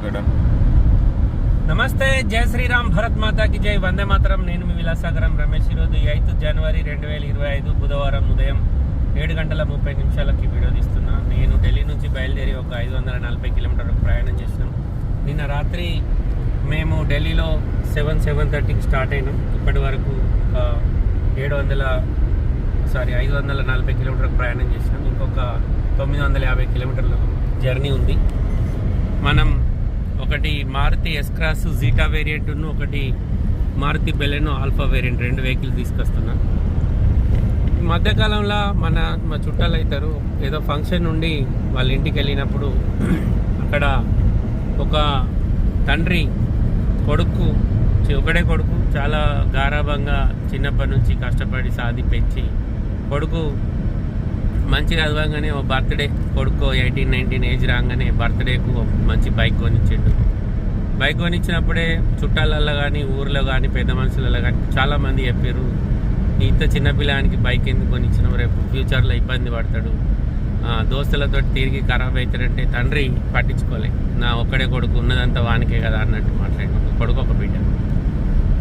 ఇక్కడ నమస్తే జయ శ్రీరామ్ భరత్ మాతాకి జై. వందే మాతరం. నేను మీ విలాసాగరం రమేష్ ఈరోజు ఐదు జనవరి రెండు వేల ఇరవై ఐదు బుధవారం ఉదయం ఏడు గంటల ముప్పై నిమిషాలకి వీడియో తీస్తున్నా. నేను ఢిల్లీ నుంచి బయలుదేరి ఒక ఐదు వందల నలభై కిలోమీటర్ల ప్రయాణం చేసినాం నిన్న రాత్రి మేము ఢిల్లీలో సెవెన్ సెవెన్ థర్టీకి స్టార్ట్ అయినాం. ఇప్పటి వరకు ఒక ఏడు వందల సారీ ఐదు వందల నలభై కిలోమీటర్ల ప్రయాణం చేసినాం. ఇంకొక తొమ్మిది వందల యాభై కిలోమీటర్ల జర్నీ ఉంది. మనం ఒకటి మారుతి ఎస్ క్రాస్ జీటా వేరియంట్ను ఒకటి మారుతి బెలెనో ఆల్ఫా వేరియంట్ రెండు వెహికల్ తీసుకొస్తున్నా. ఈ మధ్యకాలంలో మన మా చుట్టాలు అవుతారు. ఏదో ఫంక్షన్ నుండి వాళ్ళ ఇంటికి వెళ్ళినప్పుడు అక్కడ ఒక తండ్రి కొడుకు ఒకటే ఒకడే కొడుకు చాలా గారాభంగా చిన్నప్పటి నుంచి కష్టపడి సాధి పెంచి కొడుకు మంచిగా చదవగానే ఓ బర్త్డే కొడుకు ఎయిటీన్ నైన్టీన్ ఏజ్ రాగానే బర్త్డేకు ఒక మంచి బైక్ కొనిచ్చిండు. బైక్ కొనిచ్చినప్పుడే చుట్టాలల్లో కానీ ఊర్లో కానీ పెద్ద మనుషులలో కానీ చాలామంది చెప్పారు ఇంత చిన్నపిల్లానికి బైక్ ఎందుకు కొనిచ్చినావు రేపు? ఫ్యూచర్లో ఇబ్బంది పడతాడు. ఆ, దోస్తులతో తిరిగి ఖరాబ్ అవుతాడంటే తండ్రి పట్టించుకోలే. నా ఒక్కడే కొడుకు ఉన్నదంతా వానికే కదా అన్నట్టు మాట్లాడిన కొడుకు ఒక బిడ్డ.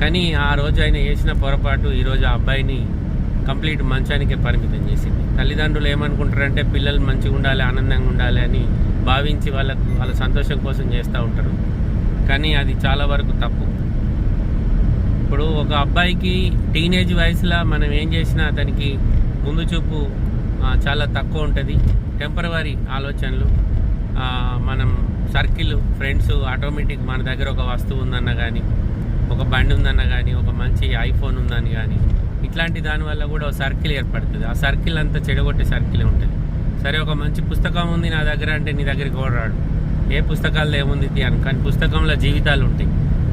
కానీ ఆ రోజు ఆయన చేసిన పొరపాటు ఈరోజు ఆ అబ్బాయిని కంప్లీట్ మంచానికే పరిమితం చేసింది. తల్లిదండ్రులు ఏమనుకుంటారంటే పిల్లలు మంచిగా ఉండాలి ఆనందంగా ఉండాలి అని భావించి వాళ్ళకు వాళ్ళ సంతోషం కోసం చేస్తూ ఉంటారు. కానీ అది చాలా వరకు తప్పు. ఇప్పుడు ఒక అబ్బాయికి టీనేజ్ వయసులో మనం ఏం చేసినా అతనికి ముందు చూపు చాలా తక్కువ ఉంటుంది. టెంపరవరీ ఆలోచనలు మనం సర్కిల్ ఫ్రెండ్స్ ఆటోమేటిక్ మన దగ్గర ఒక వస్తువు ఉందన్న కానీ ఒక బండి ఉందన్న కానీ ఒక మంచి ఐఫోన్ ఉందని కానీ ఇట్లాంటి దానివల్ల కూడా ఒక సర్కిల్ ఏర్పడుతుంది. ఆ సర్కిల్ అంతా చెడగొట్టే సర్కిల్ ఉంటుంది. సరే ఒక మంచి పుస్తకం ఉంది నా దగ్గర అంటే నీ దగ్గరికి ఓడరాడు ఏ పుస్తకాల్లో ఏముంది ఇది అని. కానీ పుస్తకంలో జీవితాలు ఉంటాయి.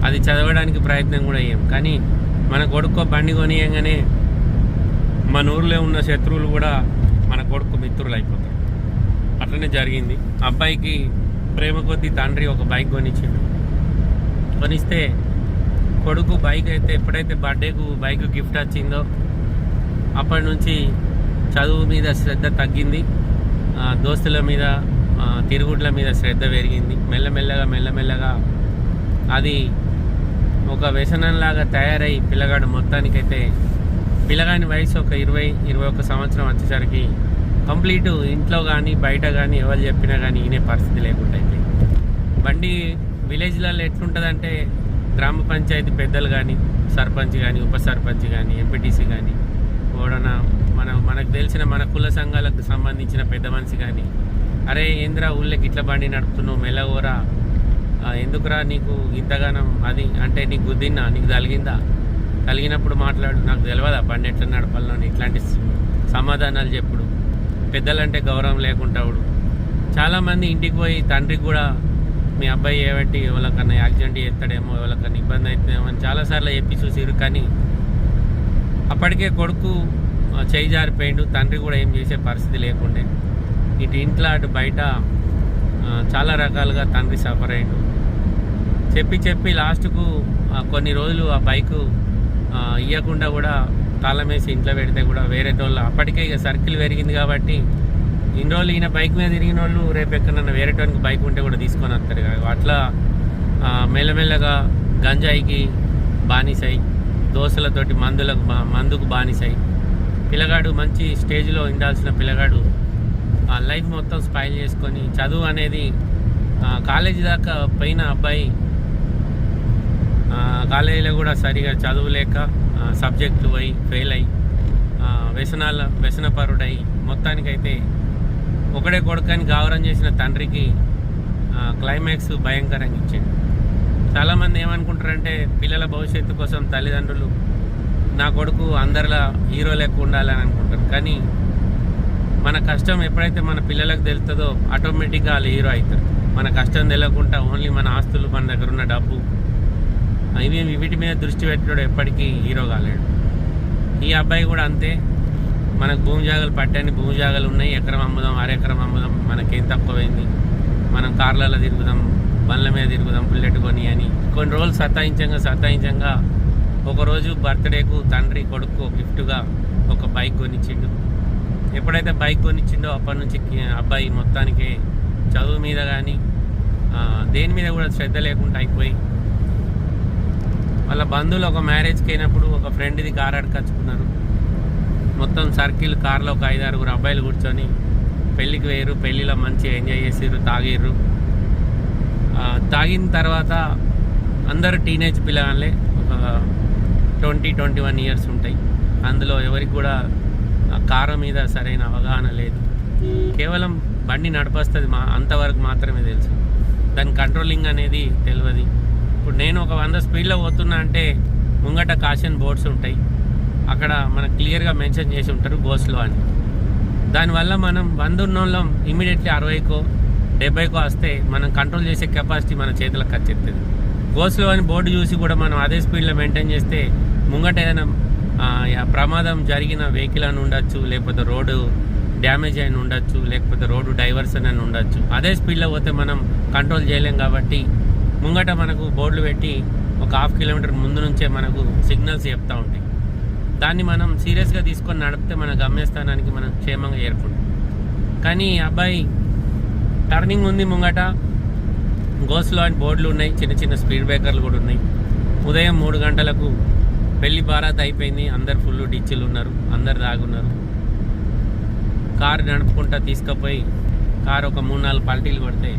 అది చదవడానికి ప్రయత్నం కూడా అయ్యాం కానీ మన కొడుకు బండి కొనియంగానే మన ఊర్లో ఉన్న శత్రువులు కూడా మన కొడుకు మిత్రులు అయిపోతారు. అట్లనే జరిగింది. అబ్బాయికి ప్రేమ కొద్దీ తండ్రి ఒక బైక్ కొనిచ్చిండు. కొనిస్తే కొడుకు బైక్ అయితే ఎప్పుడైతే బర్త్డేకు బైక్ గిఫ్ట్ వచ్చిందో అప్పటి నుంచి చదువు మీద శ్రద్ధ తగ్గింది. దోస్తుల మీద తిరుగుట్ల తిరుగుడ్ల మీద శ్రద్ధ పెరిగింది. మెల్లమెల్లగా మెల్లమెల్లగా అది ఒక వ్యసనంలాగా తయారై పిల్లగాడు మొత్తానికైతే పిల్లగాని వయసు ఒక ఇరవై ఇరవై ఒక సంవత్సరం వచ్చేసరికి కంప్లీట్ ఇంట్లో కానీ బయట కానీ ఎవరు చెప్పినా కానీ ఈయనే పరిస్థితి లేకుండా అయితే బండి విలేజ్లలో ఎట్లుంటుందంటే గ్రామ పంచాయతీ పెద్దలు కానీ సర్పంచ్ కానీ ఉప సర్పంచ్ కానీ ఎంపీటీసీ కానీ ఓడన మన మనకు తెలిసిన మన కుల సంఘాలకు సంబంధించిన పెద్ద మనిషి కానీ అరే ఏంద్రా ఊళ్ళకి ఇట్లా బండి నడుపుతున్నావు మెల్లగోరా ఎందుకురా నీకు ఇంతగానం అది అంటే నీకు గుద్దినా నీకు తలిగిందా కలిగినప్పుడు మాట్లాడు నాకు తెలియదా బండి ఎట్లా నడపాలని ఇట్లాంటి సమాధానాలు చెప్పుడు. పెద్దలంటే గౌరవం లేకుంటావుడు చాలామంది ఇంటికి పోయి తండ్రికి కూడా మీ అబ్బాయి ఏబట్టి ఎవరికన్నా యాక్సిడెంట్ చేస్తాడేమో ఎవరికన్నా ఇబ్బంది అవుతుందేమో అని చాలాసార్లు చెప్పి చూసిరు కానీ అప్పటికే కొడుకు చేయి జారిపోయిండు. తండ్రి కూడా ఏం చేసే పరిస్థితి లేకుండే. ఇటు ఇంట్లో అటు బయట చాలా రకాలుగా తండ్రి సఫర్ అయ్యిండు. చెప్పి చెప్పి లాస్ట్కు కొన్ని రోజులు ఆ బైకు ఇవ్వకుండా కూడా తాళం వేసి ఇంట్లో పెడితే కూడా వేరే వాళ్ళు అప్పటికే ఇక సర్కిల్ పెరిగింది కాబట్టి ఇన్ని రోజులు ఈయన బైక్ మీద తిరిగిన వాళ్ళు రేపు ఎక్కడన్నా వేరే టోన్కి బైక్ ఉంటే కూడా తీసుకొని వస్తారు కదా. అట్లా మెల్లమెల్లగా గంజాయికి బానిసాయి దోశలతోటి మందులకు మందుకు బానిసాయి పిల్లగాడు మంచి స్టేజ్లో ఉండాల్సిన పిల్లగాడు. ఆ లైఫ్ మొత్తం స్పైల్ చేసుకొని చదువు అనేది కాలేజీ దాకా పోయిన అబ్బాయి కాలేజీలో కూడా సరిగా చదువులేక ఆ, సబ్జెక్టులు పోయి ఫెయిల్ అయ్యి వ్యసనాల వ్యసనపరుడై మొత్తానికైతే ఒకడే కొడుకని గావరం చేసిన తండ్రికి క్లైమాక్స్ భయంకరంగా ఇచ్చింది చాలామంది ఏమనుకుంటారంటే పిల్లల భవిష్యత్తు కోసం తల్లిదండ్రులు నా కొడుకు అందరిలా హీరో లెక్క ఉండాలని అనుకుంటారు. కానీ మన కష్టం ఎప్పుడైతే మన పిల్లలకు తెలుస్తుందో ఆటోమేటిక్గా వాళ్ళు హీరో అవుతారు. మన కష్టం తెలియకుండా ఓన్లీ మన ఆస్తులు మన దగ్గర ఉన్న డబ్బు. ఇవి వీటి మీద దృష్టి పెట్టాడు ఎప్పటికీ హీరో కాలేడు. ఈ అబ్బాయి కూడా అంతే. మనకు భూమి జాగాలు పట్టని భూమి జాగాలు ఉన్నాయి. ఎకరం అమ్ముదాం అరెకరం అమ్ముదాం. మనకేం తక్కువైంది? మనం కార్లలో తిరుగుదాం బండ్ల మీద తిరుగుదాం బుల్లెట్ కొని అని. కొన్ని రోజులు సతాయించంగా సతాయించంగా ఒకరోజు బర్త్డేకు తండ్రి కొడుకు గిఫ్ట్గా ఒక బైక్ కొనిచ్చిండు. ఎప్పుడైతే బైక్ కొనిచ్చిండో అప్పటి నుంచి అబ్బాయి మొత్తానికి చదువు మీద కానీ దేని మీద కూడా శ్రద్ధ లేకుండా అయిపోయి వాళ్ళ బంధువులు ఒక మ్యారేజ్కి అయినప్పుడు ఒక ఫ్రెండ్ది కార్ అడకచ్చుకున్నారు మొత్తం సర్కిల్ కార్లో ఒక ఐదారుగురు అబ్బాయిలు కూర్చొని పెళ్ళికి వేయరు పెళ్ళిలో మంచిగా ఎంజాయ్ చేసిర్రు తాగిర్రు. తాగిన తర్వాత అందరు టీనేజ్ పిల్లగాళ్ళే. ఒక ట్వంటీ ట్వంటీ వన్ ఇయర్స్ ఉంటాయి. అందులో ఎవరికి కూడా కారు మీద సరైన అవగాహన లేదు. కేవలం బండి నడిపస్తుంది మా అంతవరకు మాత్రమే తెలుసు. దాని కంట్రోలింగ్ అనేది తెలియదు ఇప్పుడు నేను ఒక వంద స్పీడ్లో పోతున్నా అంటే ముంగట కాషన్ బోర్డ్స్ ఉంటాయి. అక్కడ మనకు క్లియర్గా మెన్షన్ చేసి ఉంటారు గోస్లో అని. దానివల్ల మనం వంద ఉన్నోళ్ళం ఇమీడియట్లీ అరవైకో డెబ్బైకో వస్తే మనం కంట్రోల్ చేసే కెపాసిటీ మన చేతులకు వచ్చేస్తుంది గోస్లో అని బోర్డు చూసి కూడా మనం అదే స్పీడ్లో మెయింటైన్ చేస్తే ముంగట ఏదైనా ప్రమాదం జరిగిన వెహికల్ అని ఉండొచ్చు లేకపోతే రోడ్డు డ్యామేజ్ అయిన ఉండొచ్చు లేకపోతే రోడ్డు డైవర్షన్ అని ఉండొచ్చు. అదే స్పీడ్లో పోతే మనం కంట్రోల్ చేయలేం కాబట్టి ముంగట మనకు బోర్డులు పెట్టి ఒక హాఫ్ కిలోమీటర్ ముందు నుంచే మనకు సిగ్నల్స్ చెప్తూ ఉంటాయి. దాన్ని మనం సీరియస్గా తీసుకొని నడిపితే మన గమ్యస్థానానికి మనం క్షేమంగా ఏర్పడు. కానీ అబ్బాయి టర్నింగ్ ఉంది ముంగట. గోస్లో అని బోర్డులు ఉన్నాయి చిన్న చిన్న స్పీడ్ బ్రేకర్లు కూడా ఉన్నాయి. ఉదయం మూడు గంటలకు పెళ్ళి బారాత్ అయిపోయింది. అందరు ఫుల్ డిచ్చులు ఉన్నారు అందరు దాగున్నారు. కారు నడుపుకుంటా తీసుకుపోయి కారు ఒక మూడు నాలుగు పల్టీలు కొడితే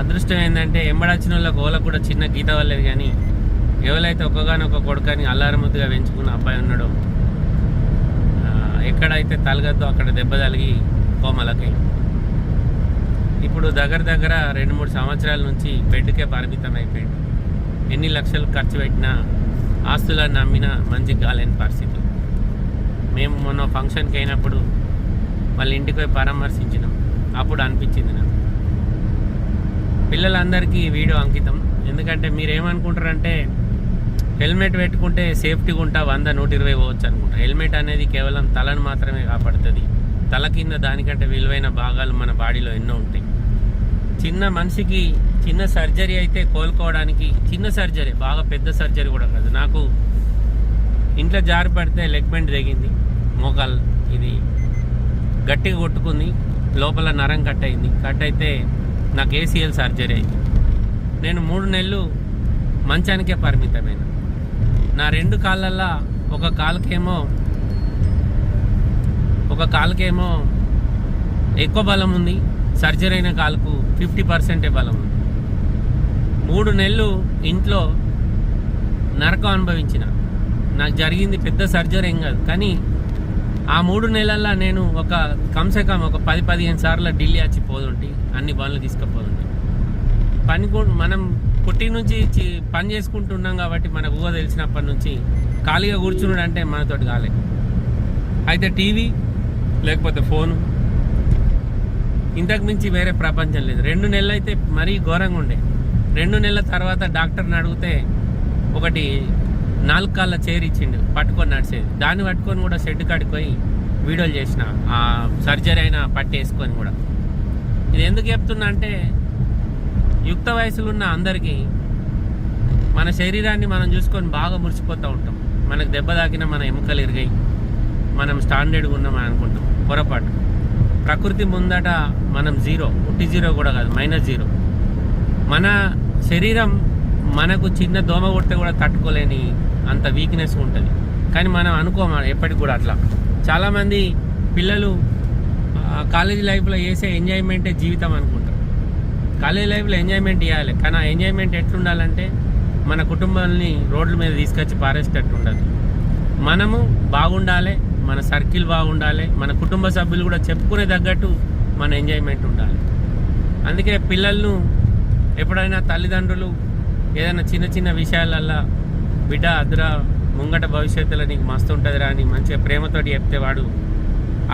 అదృష్టం ఏంటంటే ఎంబడొచ్చిన వాళ్ళకి ఓలకు కూడా చిన్న గీత వల్లేదు కానీ ఎవరైతే ఒక్కగానొక్క కొడుకని అల్లారముద్దుగా పెంచుకున్న అబ్బాయి ఉన్నాడో ఎక్కడైతే తలగద్దో అక్కడ దెబ్బ తలిగి కోమలకి. ఇప్పుడు దగ్గర దగ్గర రెండు మూడు సంవత్సరాల నుంచి బెడ్కే పరిమితం అయిపోయింది ఎన్ని లక్షలు ఖర్చు పెట్టినా ఆస్తులను నమ్మినా మంచి కాలేని పరిస్థితి. మేము మొన్న ఫంక్షన్కి అయినప్పుడు వాళ్ళ ఇంటికి పోయి పరామర్శించినాం. అప్పుడు అనిపించింది నాకు. పిల్లలందరికీ వీడియో అంకితం. ఎందుకంటే మీరు ఏమనుకుంటారంటే హెల్మెట్ పెట్టుకుంటే సేఫ్టీగా ఉంటా వంద నూట ఇరవై పోవచ్చు అనుకుంటా. హెల్మెట్ అనేది కేవలం తలను మాత్రమే కాపాడుతుంది. తల కింద దానికంటే విలువైన భాగాలు మన బాడీలో ఎన్నో ఉంటాయి. చిన్న మనిషికి చిన్న సర్జరీ అయితే కోలుకోవడానికి చిన్న సర్జరీ బాగా పెద్ద సర్జరీ కూడా కాదు. నాకు ఇంట్లో జారి పడితే లెగ్ బెండ్ తెగింది మోకాలు ఇది గట్టిగా కొట్టుకుంది లోపల నరం కట్ అయింది. కట్ అయితే నాకు ఏసీఎల్ సర్జరీ అయింది. నేను మూడు నెలలు మంచానికే పరిమితమైన. నా రెండు కాళ్ళల్లో ఒక కాలుకేమో ఒక కాలుకేమో ఎక్కువ బలం ఉంది. సర్జరీ అయిన కాలుకు ఫిఫ్టీ పర్సెంటే బలం ఉంది. మూడు నెలలు ఇంట్లో నరకం అనుభవించిన. నాకు జరిగింది పెద్ద సర్జరీ ఏం కాదు. కానీ ఆ మూడు నెలల్లో నేను ఒక కమ్సే కమ్ ఒక పది పదిహేను సార్లు ఢిల్లీ వచ్చి పోతుంటే అన్ని బండ్లు తీసుకుపోతుంటే. పని కూడా మనం పుట్టి నుంచి పని చేసుకుంటున్నాం కాబట్టి మనకు ఊహ తెలిసినప్పటి నుంచి ఖాళీగా కూర్చున్నాడు అంటే మనతోటి కాలే. అయితే టీవీ లేకపోతే ఫోను ఇంతకు మించి వేరే ప్రపంచం లేదు. రెండు నెలలు అయితే మరీ ఘోరంగా ఉండే. రెండు నెలల తర్వాత డాక్టర్ని అడిగితే ఒకటి నాలుగు కాళ్ళ చైర్ ఇచ్చిండు పట్టుకొని నడిచేది. దాన్ని పట్టుకొని కూడా షెడ్ కాడికి పోయి వీడియోలు చేసిన ఆ సర్జరీ అయినా పట్టేసుకొని కూడా. ఇది ఎందుకు చెప్తున్నా అంటే యుక్త వయసులో ఉన్న అందరికీ మన శరీరాన్ని మనం చూసుకొని బాగా మురిసిపోతూ ఉంటాం. మనకు దెబ్బ తాకిన మన ఎముకలు ఇరిగాయి మనం స్టాండర్డ్గా ఉన్నామని అనుకుంటాం. పొరపాటు. ప్రకృతి ముందట మనం జీరో ఉట్టి జీరో కూడా కాదు మైనస్ జీరో. మన శరీరం మనకు చిన్న దోమ కొడితే కూడా తట్టుకోలేని అంత వీక్నెస్ ఉంటుంది. కానీ మనం అనుకోమ ఎప్పటికి కూడా అట్లా. చాలామంది పిల్లలు కాలేజీ లైఫ్లో చేసే ఎంజాయ్మెంటే జీవితం అనుకుంటారు. కాలేజ్ లైఫ్లో ఎంజాయ్మెంట్ ఇవ్వాలి కానీ ఆ ఎంజాయ్మెంట్ ఎట్లుండాలంటే మన కుటుంబాలని రోడ్ల మీద తీసుకొచ్చి పారేసేటట్టు ఉండదు మనము బాగుండాలి మన సర్కిల్ బాగుండాలి మన కుటుంబ సభ్యులు కూడా చెప్పుకునే తగ్గట్టు మన ఎంజాయ్మెంట్ ఉండాలి. అందుకే పిల్లలను ఎప్పుడైనా తల్లిదండ్రులు ఏదైనా చిన్న చిన్న విషయాలల్లో బిడ్డ అద్ర ముంగట భవిష్యత్తులో నీకు మస్తు ఉంటుందిరా అని మంచిగా ప్రేమతోటి చెప్తే వాడు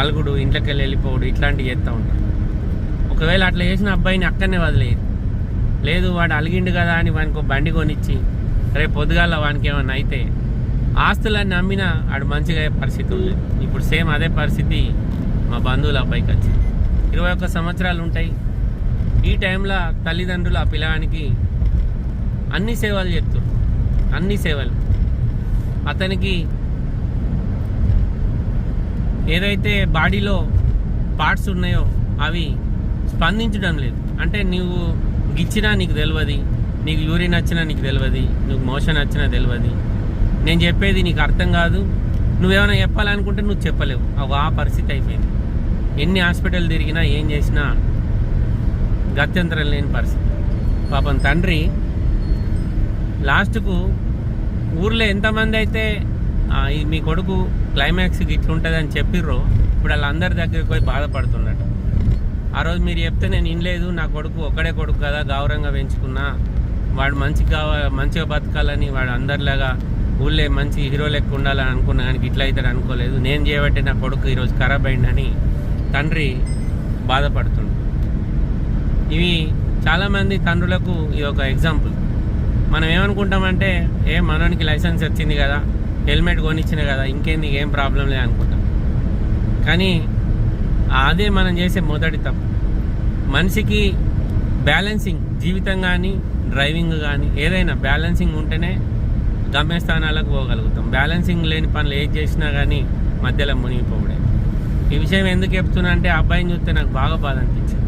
అలుగుడు ఇంట్లోకి వెళ్ళి వెళ్ళిపోవడు ఇట్లాంటివి చేస్తూ ఉంటాడు. ఒకవేళ అట్లా చేసిన అబ్బాయిని అక్కడనే వదిలేదు లేదు వాడు అలిగిండు కదా అని వానికి ఒక బండి కొనిచ్చి రేపు పొద్దుగాల వానికి ఏమన్నా అయితే ఆస్తులన్నీ అమ్మినా ఆడు మంచిగా అయ్యే పరిస్థితి ఉంది. ఇప్పుడు సేమ్ అదే పరిస్థితి మా బంధువుల అబ్బాయికి వచ్చింది. ఇరవై ఒక్క సంవత్సరాలు ఉంటాయి. ఈ టైంలో తల్లిదండ్రులు ఆ పిల్లగానికి అన్ని సేవలు చెప్తారు అన్ని సేవలు. అతనికి ఏదైతే బాడీలో పార్ట్స్ ఉన్నాయో అవి స్పందించడం లేదు. అంటే నువ్వు గిచ్చినా నీకు తెలియదు నీకు యూరిన్ వచ్చినా నీకు తెలియదు నీకు మోషన్ వచ్చినా తెలియదు నేను చెప్పేది నీకు అర్థం కాదు. నువ్వేమైనా చెప్పాలనుకుంటే నువ్వు చెప్పలేవు. అవి ఆ పరిస్థితి అయిపోయింది. ఎన్ని హాస్పిటల్ తిరిగినా ఏం చేసినా గత్యంతరం లేని పరిస్థితి. పాపం తండ్రి లాస్ట్కు ఊర్లో ఎంతమంది అయితే మీ కొడుకు క్లైమాక్స్ ఇట్లుంటుంది అని చెప్పిర్రో ఇప్పుడు వాళ్ళందరి దగ్గరికి పోయి బాధపడుతుండట ఆ రోజు మీరు చెప్తే నేను ఇనలేదు నా కొడుకు ఒక్కడే కొడుకు కదా గౌరవంగా పెంచుకున్నా. వాడు మంచిగా మంచిగా బతకాలని వాడు అందరిలాగా ఊళ్ళో మంచి హీరో లెక్క ఉండాలని అనుకున్నా కానీ ఇట్లా అవుతాడు అనుకోలేదు. నేను చేయబట్టి నా కొడుకు ఈరోజు ఖరాబ్ అయిందని తండ్రి బాధపడుతుండు. ఇవి చాలామంది తండ్రులకు ఇది ఒక ఎగ్జాంపుల్. మనం ఏమనుకుంటామంటే ఏ మనోనికి లైసెన్స్ వచ్చింది కదా హెల్మెట్ కొనిచ్చిన కదా ఇంకేంది ఏం ప్రాబ్లం లేదు అనుకుంటాం. కానీ అదే మనం చేసే మొదటి తప్పు. మనిషికి బ్యాలెన్సింగ్ జీవితం కానీ డ్రైవింగ్ కానీ ఏదైనా బ్యాలెన్సింగ్ ఉంటేనే గమ్యస్థానాలకు పోగలుగుతాం. బ్యాలెన్సింగ్ లేని పనులు ఏది చేసినా కానీ మధ్యలో మునిగిపోవడే ఈ విషయం ఎందుకు చెప్తున్నా అంటే అబ్బాయిని చూస్తే నాకు బాగా బాధ అనిపించింది.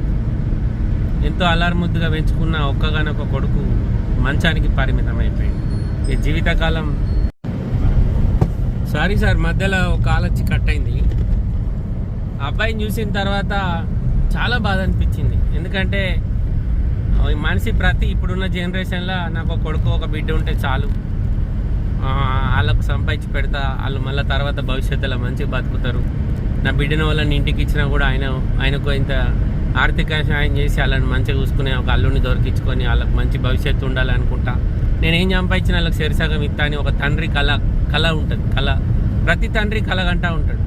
ఎంతో అల్లారముద్దుగా పెంచుకున్న ఒక్కగానొక్క కొడుకు మంచానికి పరిమితం అయిపోయింది ఈ జీవితకాలం సారీ సార్ మధ్యలో ఒక ఆలోచి కట్ అయింది. అబ్బాయిని చూసిన తర్వాత చాలా బాధ అనిపించింది. ఎందుకంటే ఈ మనిషి ప్రతి ఇప్పుడున్న జనరేషన్లో నాకు ఒక కొడుకు ఒక బిడ్డ ఉంటే చాలు. వాళ్ళకు సంపాదించి పెడతా వాళ్ళు మళ్ళీ తర్వాత భవిష్యత్తులో మంచిగా బతుకుతారు. నా బిడ్డను వాళ్ళని ఇంటికి ఇచ్చినా కూడా ఆయన ఆయనకు ఇంత ఆర్థిక సహాయం చేసి వాళ్ళని మంచిగా చూసుకునే ఒక అల్లుని దొరికించుకొని వాళ్ళకి మంచి భవిష్యత్తు ఉండాలనుకుంటా. నేను ఏం సంపాదించిన వాళ్ళకి సరిసగం ఇస్తా అని ఒక తండ్రి కళ కళ ఉంటుంది. కళ. ప్రతి తండ్రి కలగంటా ఉంటాడు.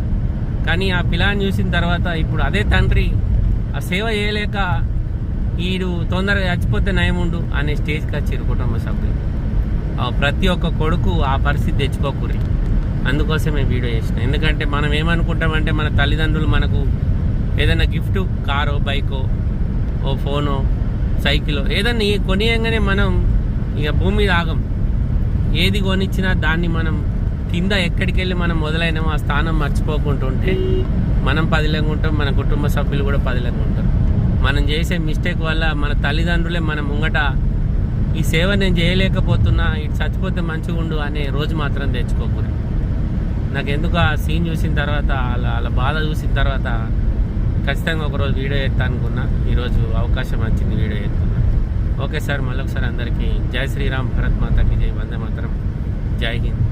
కానీ ఆ పిల్లని చూసిన తర్వాత ఇప్పుడు అదే తండ్రి ఆ సేవ చేయలేక వీడు తొందరగా చచ్చిపోతే నయముండు అనే స్టేజ్కి వచ్చారు కుటుంబ సభ్యులు. ప్రతి ఒక్క కొడుకు ఆ పరిస్థితి తెచ్చుకోకూరి. అందుకోసమే వీడియో చేసిన. ఎందుకంటే మనం ఏమనుకుంటామంటే మన తల్లిదండ్రులు మనకు ఏదైనా గిఫ్ట్ కారో బైకో ఓ ఫోనో సైకిలో ఏదన్నా కొనియంగానే మనం ఇక భూమి మీద ఆగం. ఏది కొనిచ్చినా దాన్ని మనం కింద ఎక్కడికి వెళ్ళి మనం మొదలైనామో ఆ స్థానం మర్చిపోకుండా ఉంటే మనం పదిలంగా ఉంటాం మన కుటుంబ సభ్యులు కూడా పదిలంగా ఉంటారు. మనం చేసే మిస్టేక్ వల్ల మన తల్లిదండ్రులే మన ముంగట ఈ సేవ నేను చేయలేకపోతున్నా ఇటు చచ్చిపోతే మంచిగా ఉండు అనే రోజు మాత్రం తెచ్చుకోకూడదు. నాకు ఎందుకు ఆ సీన్ చూసిన తర్వాత వాళ్ళ వాళ్ళ బాధ చూసిన తర్వాత ఖచ్చితంగా ఒకరోజు వీడియో చేస్తా అనుకున్నా. ఈరోజు అవకాశం వచ్చింది వీడియో చేస్తున్నా. ఓకే సార్ మళ్ళొకసారి అందరికీ జై శ్రీరామ్ భరత్ మాతకి జై వందే మాత్రం. జై హింద్.